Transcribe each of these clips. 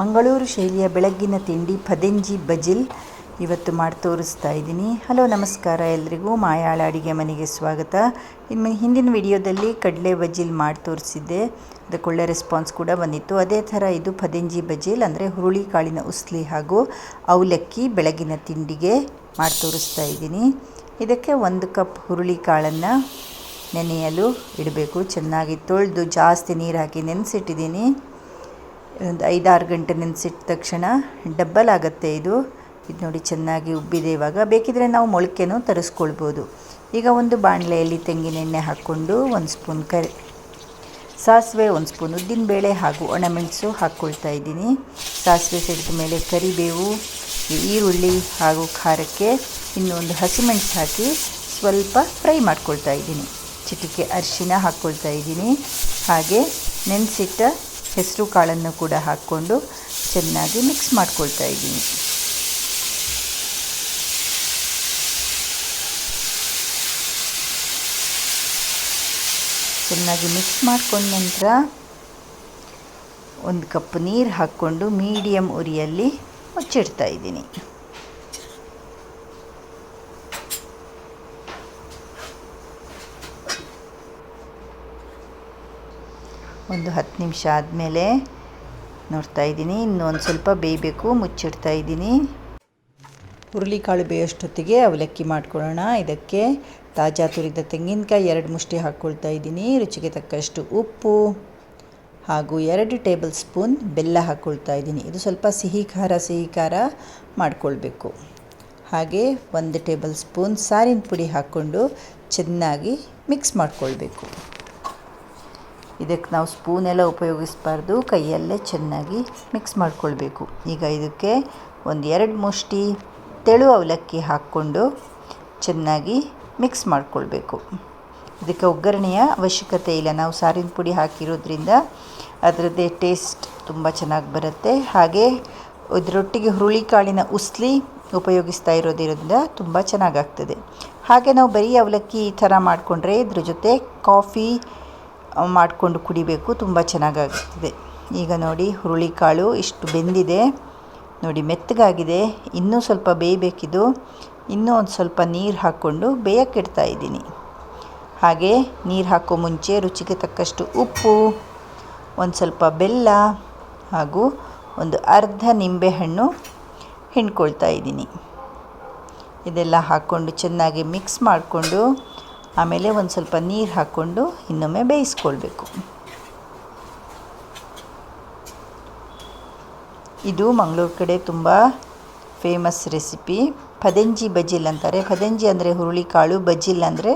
ಮಂಗಳೂರು ಶೈಲಿಯ ಬೆಳಗ್ಗಿನ ತಿಂಡಿ ಪದೆಂಜಿ ಬಜಿಲ್ ಇವತ್ತು ಮಾಡಿ ತೋರಿಸ್ತಾ ಇದ್ದೀನಿ. ಹಲೋ, ನಮಸ್ಕಾರ ಎಲ್ರಿಗೂ. ಮಾಯಾಳ ಅಡಿಗೆ ಮನೆಗೆ ಸ್ವಾಗತ. ಇನ್ನು ಹಿಂದಿನ ವಿಡಿಯೋದಲ್ಲಿ ಕಡಲೆ ಬಜಿಲ್ ಮಾಡಿ ತೋರಿಸಿದ್ದೆ. ಅದಕ್ಕೆ ಒಳ್ಳೆ ರೆಸ್ಪಾನ್ಸ್ ಕೂಡ ಬಂದಿತ್ತು. ಅದೇ ಥರ ಇದು ಪದೆಂಜಿ ಬಜಿಲ್, ಅಂದರೆ ಹುರುಳಿ ಕಾಳಿನ ಉಸ್ಲಿ ಹಾಗೂ ಅವಲಕ್ಕಿ ಬೆಳಗಿನ ತಿಂಡಿಗೆ ಮಾಡಿ ತೋರಿಸ್ತಾ ಇದ್ದೀನಿ. ಇದಕ್ಕೆ ಒಂದು ಕಪ್ ಹುರುಳಿ ಕಾಳನ್ನು ನೆನೆಯಲು ಇಡಬೇಕು. ಚೆನ್ನಾಗಿ ತೊಳೆದು ಜಾಸ್ತಿ ನೀರು ಹಾಕಿ ನೆನೆಸಿಟ್ಟಿದ್ದೀನಿ. ಒಂದು ಐದಾರು ಗಂಟೆ ನೆನೆಸಿಟ್ಟ ತಕ್ಷಣ ಡಬ್ಬಲ್ ಆಗುತ್ತೆ ಇದು. ಇದು ನೋಡಿ ಚೆನ್ನಾಗಿ ಉಬ್ಬಿದೆ ಇವಾಗ. ಬೇಕಿದ್ರೆ ನಾವು ಮೊಳಕೆನೂ ತರಿಸ್ಕೊಳ್ಬೋದು. ಈಗ ಒಂದು ಬಾಣಲೆಯಲ್ಲಿ ತೆಂಗಿನೆಣ್ಣೆ ಹಾಕ್ಕೊಂಡು ಒಂದು ಸ್ಪೂನ್ ಕರಿ, ಸಾಸಿವೆ ಒಂದು ಸ್ಪೂನ್ ಉದ್ದಿನಬೇಳೆ ಹಾಗೂ ಒಣಮೆಣಸು ಹಾಕ್ಕೊಳ್ತಾ ಇದ್ದೀನಿ. ಸಾಸಿವೆ ಸಿಡಿದ ಮೇಲೆ ಕರಿಬೇವು, ಈರುಳ್ಳಿ ಹಾಗೂ ಖಾರಕ್ಕೆ ಇನ್ನೊಂದು ಒಂದು ಹಸಿಮೆಣಸು ಹಾಕಿ ಸ್ವಲ್ಪ ಫ್ರೈ ಮಾಡ್ಕೊಳ್ತಾ ಇದ್ದೀನಿ. ಚಿಟಿಕೆ ಅರಿಶಿನ ಹಾಕ್ಕೊಳ್ತಾ ಇದ್ದೀನಿ. ಹಾಗೆ ನೆನೆಸಿಟ್ಟ ಹೆಸರು ಕಾಳನ್ನು ಕೂಡ ಹಾಕ್ಕೊಂಡು ಚೆನ್ನಾಗಿ ಮಿಕ್ಸ್ ಮಾಡ್ಕೊಳ್ತಾ ಇದ್ದೀನಿ. ಚೆನ್ನಾಗಿ ಮಿಕ್ಸ್ ಮಾಡ್ಕೊಂಡ ನಂತರ ಒಂದು ಕಪ್ ನೀರು ಹಾಕ್ಕೊಂಡು ಮೀಡಿಯಮ್ ಉರಿಯಲ್ಲಿ ಮುಚ್ಚಿಡ್ತಾ ಇದ್ದೀನಿ. ಒಂದು ಹತ್ತು ನಿಮಿಷ ಆದಮೇಲೆ ನೋಡ್ತಾ ಇದ್ದೀನಿ. ಇನ್ನೊಂದು ಸ್ವಲ್ಪ ಬೇಯಬೇಕು, ಮುಚ್ಚಿಡ್ತಾ ಇದ್ದೀನಿ. ಹುರುಳಿಕಾಳು ಬೇಯೋಷ್ಟೊತ್ತಿಗೆ ಅವಲಕ್ಕಿ ಮಾಡ್ಕೊಳ್ಳೋಣ. ಇದಕ್ಕೆ ತಾಜಾ ತುರಿದ ತೆಂಗಿನಕಾಯಿ ಎರಡು ಮುಷ್ಟಿ ಹಾಕ್ಕೊಳ್ತಾ ಇದ್ದೀನಿ. ರುಚಿಗೆ ತಕ್ಕಷ್ಟು ಉಪ್ಪು ಹಾಗೂ ಎರಡು ಟೇಬಲ್ ಸ್ಪೂನ್ ಬೆಲ್ಲ ಹಾಕ್ಕೊಳ್ತಾ ಇದ್ದೀನಿ. ಇದು ಸ್ವಲ್ಪ ಸಿಹಿ ಖಾರ ಸಿಹಿ ಖಾರ ಮಾಡಿಕೊಳ್ಬೇಕು. ಹಾಗೆ ಒಂದು ಟೇಬಲ್ ಸ್ಪೂನ್ ಸಾರಿನ ಪುಡಿ ಹಾಕ್ಕೊಂಡು ಚೆನ್ನಾಗಿ ಮಿಕ್ಸ್ ಮಾಡಿಕೊಳ್ಬೇಕು. ಇದಕ್ಕೆ ನಾವು ಸ್ಪೂನೆಲ್ಲ ಉಪಯೋಗಿಸಬಾರ್ದು, ಕೈಯಲ್ಲೇ ಚೆನ್ನಾಗಿ ಮಿಕ್ಸ್ ಮಾಡಿಕೊಳ್ಬೇಕು. ಈಗ ಇದಕ್ಕೆ ಒಂದು ಎರಡು ಮುಷ್ಟಿ ತೆಳು ಅವಲಕ್ಕಿ ಹಾಕ್ಕೊಂಡು ಚೆನ್ನಾಗಿ ಮಿಕ್ಸ್ ಮಾಡಿಕೊಳ್ಬೇಕು. ಇದಕ್ಕೆ ಒಗ್ಗರಣೆಯ ಅವಶ್ಯಕತೆ ಇಲ್ಲ. ನಾವು ಸಾರಿನ ಪುಡಿ ಹಾಕಿರೋದ್ರಿಂದ ಅದರದ್ದೇ ಟೇಸ್ಟ್ ತುಂಬ ಚೆನ್ನಾಗಿ ಬರುತ್ತೆ. ಹಾಗೆ ಇದರೊಟ್ಟಿಗೆ ಹುರುಳಿಕಾಳಿನ ಉಸ್ಲಿ ಉಪಯೋಗಿಸ್ತಾ ಇರೋದಿರೋದ್ರಿಂದ ತುಂಬ ಚೆನ್ನಾಗಾಗ್ತದೆ ಹಾಗೆ ನಾವು ಬರೀ ಅವಲಕ್ಕಿ ಈ ಥರ ಮಾಡಿಕೊಂಡ್ರೆ ಇದ್ರ ಜೊತೆ ಕಾಫಿ ಮಾಡಿಕೊಂಡು ಕುಡಿಬೇಕು, ತುಂಬ ಚೆನ್ನಾಗಾಗ್ತದೆ. ಈಗ ನೋಡಿ, ಹುರುಳಿಕಾಳು ಇಷ್ಟು ಬೆಂದಿದೆ. ನೋಡಿ, ಮೆತ್ತಗಾಗಿದೆ. ಇನ್ನೂ ಸ್ವಲ್ಪ ಬೇಯಬೇಕಿದು. ಇನ್ನೂ ಒಂದು ಸ್ವಲ್ಪ ನೀರು ಹಾಕ್ಕೊಂಡು ಬೇಯಕ್ಕಿಡ್ತಾ ಇದ್ದೀನಿ. ಹಾಗೆ ನೀರು ಹಾಕೋ ಮುಂಚೆ ರುಚಿಗೆ ತಕ್ಕಷ್ಟು ಉಪ್ಪು, ಒಂದು ಸ್ವಲ್ಪ ಬೆಲ್ಲ ಹಾಗೂ ಒಂದು ಅರ್ಧ ನಿಂಬೆಹಣ್ಣು ಹಿಂಡ್ಕೊಳ್ತಾ ಇದ್ದೀನಿ. ಇದೆಲ್ಲ ಹಾಕ್ಕೊಂಡು ಚೆನ್ನಾಗಿ ಮಿಕ್ಸ್ ಮಾಡಿಕೊಂಡು ಆಮೇಲೆ ಒಂದು ಸ್ವಲ್ಪ ನೀರು ಹಾಕ್ಕೊಂಡು ಇನ್ನೊಮ್ಮೆ ಬೇಯಿಸ್ಕೊಳ್ಬೇಕು. ಇದು ಮಂಗಳೂರು ಕಡೆ ತುಂಬ ಫೇಮಸ್ ರೆಸಿಪಿ ಪದಂಜಿ ಬಜಿಲ್ ಅಂತಾರೆ. ಪದಂಜಿ ಅಂದರೆ ಹುರುಳಿಕಾಳು, ಬಜಿಲ್ ಅಂದರೆ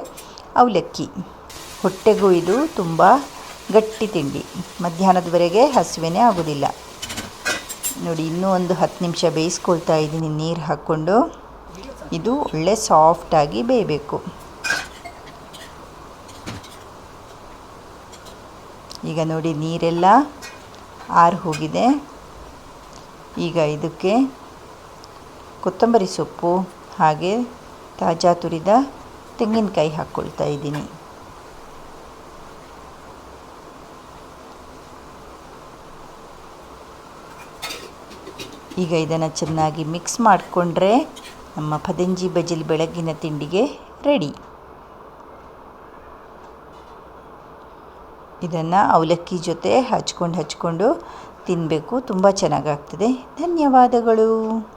ಅವಲಕ್ಕಿ. ಹೊಟ್ಟೆಗೂ ಇದು ತುಂಬ ಗಟ್ಟಿ ತಿಂಡಿ. ಮಧ್ಯಾಹ್ನದವರೆಗೆ ಹಸಿವೆನೇ ಆಗೋದಿಲ್ಲ. ನೋಡಿ, ಇನ್ನೂ ಒಂದು ಹತ್ತು ನಿಮಿಷ ಬೇಯಿಸ್ಕೊಳ್ತಾ ಇದ್ದೀನಿ. ನೀರು ಹಾಕ್ಕೊಂಡು ಇದು ಒಳ್ಳೆ ಸಾಫ್ಟಾಗಿ ಬೇಯಬೇಕು. ಈಗ ನೋಡಿ ನೀರೆಲ್ಲ ಆರು ಹೋಗಿದೆ. ಈಗ ಇದಕ್ಕೆ ಕೊತ್ತಂಬರಿ ಸೊಪ್ಪು ಹಾಗೆ ತಾಜಾ ತುರಿದ ತೆಂಗಿನಕಾಯಿ ಹಾಕ್ಕೊಳ್ತಾ ಇದ್ದೀನಿ. ಈಗ ಇದನ್ನು ಚೆನ್ನಾಗಿ ಮಿಕ್ಸ್ ಮಾಡಿಕೊಂಡ್ರೆ ನಮ್ಮ ಪದಂಜಿ ಬಜಿಲ್ ಬೆಳಗ್ಗಿನ ತಿಂಡಿಗೆ ರೆಡಿ. ಇದನ್ನು ಅವಲಕ್ಕಿ ಜೊತೆ ಹಚ್ಕೊಂಡು ಹಚ್ಕೊಂಡು ತಿನ್ನಬೇಕು ತುಂಬ ಚೆನ್ನಾಗಾಗ್ತದೆ. ಧನ್ಯವಾದಗಳು.